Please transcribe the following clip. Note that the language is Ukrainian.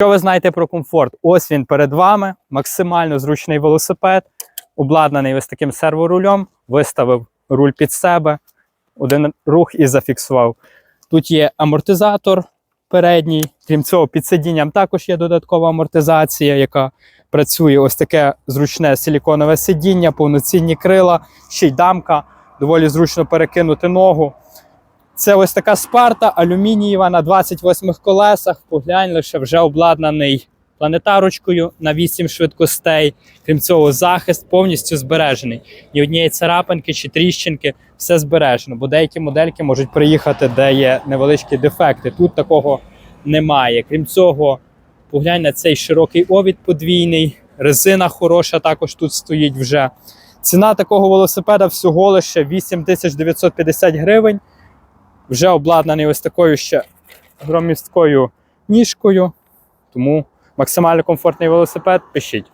Що ви знаєте про комфорт? Ось він перед вами, максимально зручний велосипед, обладнаний ось таким серворулем, виставив руль під себе, один рух і зафіксував. Тут є амортизатор передній. Крім цього, під сидінням також є додаткова амортизація, яка працює. Ось таке зручне силіконове сидіння, повноцінні крила, ще й дамка. Доволі зручно перекинути ногу. Це ось така спарта алюмінієва на 28 колесах. Поглянь, лише вже обладнаний планетарочкою на 8 швидкостей. Крім цього, захист повністю збережений. Ні однієї царапинки чи тріщинки, все збережено. Бо деякі модельки можуть приїхати, де є невеличкі дефекти. Тут такого немає. Крім цього, поглянь на цей широкий овід подвійний, резина хороша також тут стоїть вже. Ціна такого велосипеда всього лише 8950 гривень. Вже обладнаний ось такою ще громісткою ніжкою. Тому максимально комфортний велосипед пишіть.